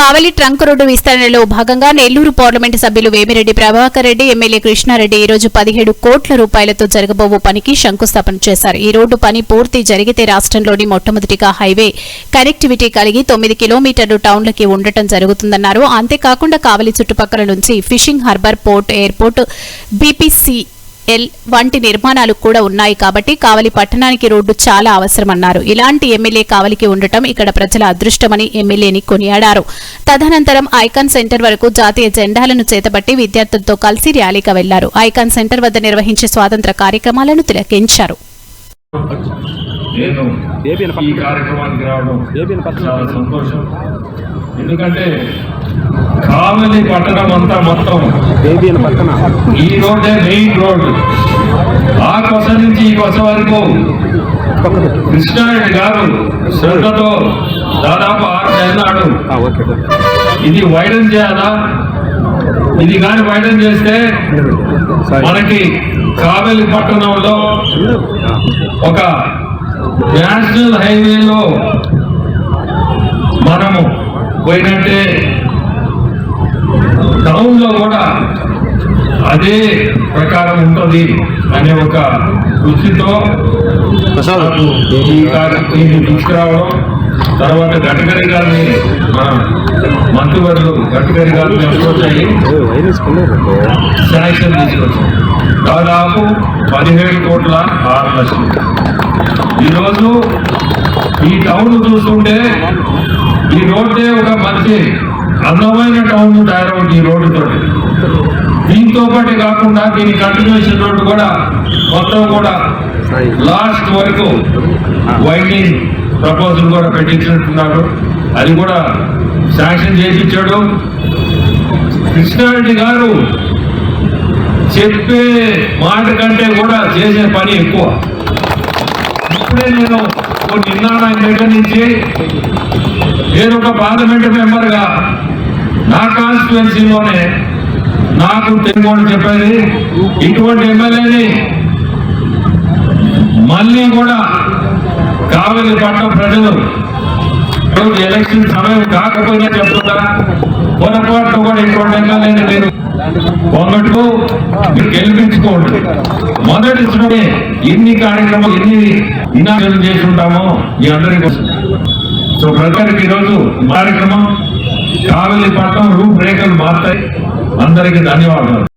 కావలి trunk road విస్తరణలో భాగంగా Nellore parliament సభ్యులు వేమిరెడ్డి ప్రభాకర్ రెడ్డి ఎమ్మెల్యే కృష్ణారెడ్డి ఈ రోజు పదిహేడు కోట్ల రూపాయలతో జరగబోవు పనికి శంకుస్థాపన చేశారు. ఈ రోడ్డు పని పూర్తి జరిగితే రాష్ట్రంలోని మొట్టమొదటిగా హైవే కనెక్టివిటీ కలిగి తొమ్మిది కిలోమీటర్లు టౌన్లకి ఉండటం జరుగుతుందన్నారు. అంతేకాకుండా కావలి చుట్టుపక్కల నుంచి fishing harbour port airport BPCL వంటి నిర్మాణాలు కూడా ఉన్నాయి కాబట్టి కావలి పట్టణానికి రోడ్డు చాలా అవసరమన్నారు. ఇలాంటి ఎమ్మెల్యే కావలికి ఉండటం ఇక్కడ ప్రజల అదృష్టమని ఎమ్మెల్యేని కొనియాడారు. తదనంతరం ఐకాన్ సెంటర్ వరకు జాతీయ జెండాలను చేతబట్టి విద్యార్థులతో కలిసి ర్యాలీగా వెళ్ళారు. ఐకాన్ సెంటర్ వద్ద నిర్వహించే స్వాతంత్ర కార్యక్రమాలను తిలకించారు. ఎందుకంటే కావలి పట్టణం అంతా మొత్తం. పక్కన ఈ రోడ్డే మెయిన్ రోడ్. ఆ కొస నుంచి ఈ కొస వరకు. కృష్ణారెడ్డి గారు శ్రద్ధతో దాదాపు ఆరు ఓకే. ఇది వైడన్ చేయాలా? ఇది కానీ వైడన్ చేస్తే మనకి కావలి పట్టణంలో ఒక నేషనల్ హైవేలో మనము పోయినట్టే టౌన్లో కూడా అదే ప్రకారం ఉంటుంది అనే ఒక దృష్టితో దీన్ని తీసుకురావడం తర్వాత గడ్కరీ గారిని మన మంత్రివర్యులు గడ్కరీ గారిని కొన్నారు శాంక్షన్ తీసుకొచ్చాం దాదాపు పదిహేడు కోట్ల ఆరు లక్షలు. ఈరోజు ఈ టౌన్ చూస్తుంటే ఈ రోడ్డే ఒక మంచి అందమైన టౌన్ తయారవుతుంది ఈ రోడ్డుతో. దీంతో పాటు కాకుండా దీని కంటిన్యూషన్ రోడ్డు కూడా మొత్తం కూడా లాస్ట్ వరకు వైండింగ్ ప్రపోజల్ కూడా పెట్టించినట్టున్నారు అది కూడా శాంక్షన్ చేసి కృష్ణారెడ్డి గారు చెప్పే మాట కంటే కూడా చేసే పని ఎక్కువ. ఇప్పుడే నేను నిన్న విన్నాను దగ్గర నుంచి నేను ఒక పార్లమెంట్ మెంబర్గా నా కాన్స్టిట్యున్సీలోనే నాకు తెలుగు చెప్పేది ఇటువంటి ఎమ్మెల్యేని మళ్ళీ కూడా కావలి పట్ల ప్రజలు ఎలక్షన్ సమయం కాకపోయినా చెప్తున్నారా పొరపాటు కూడా ఇటువంటి ఎమ్మెల్యేని మీరు పొంగట్టు మీరు గెలిపించుకోండి మొదటి శ్రమే ఎన్ని కార్యక్రమాలు ఎన్ని ఇన్నాళ్ళు చేసి ఉంటామో మీ అందరికీ సో ప్రజలకు ఈరోజు కార్యక్రమం కావలి పట్టణం రూపురేఖలు మారుతాయి. అందరికీ ధన్యవాదాలు.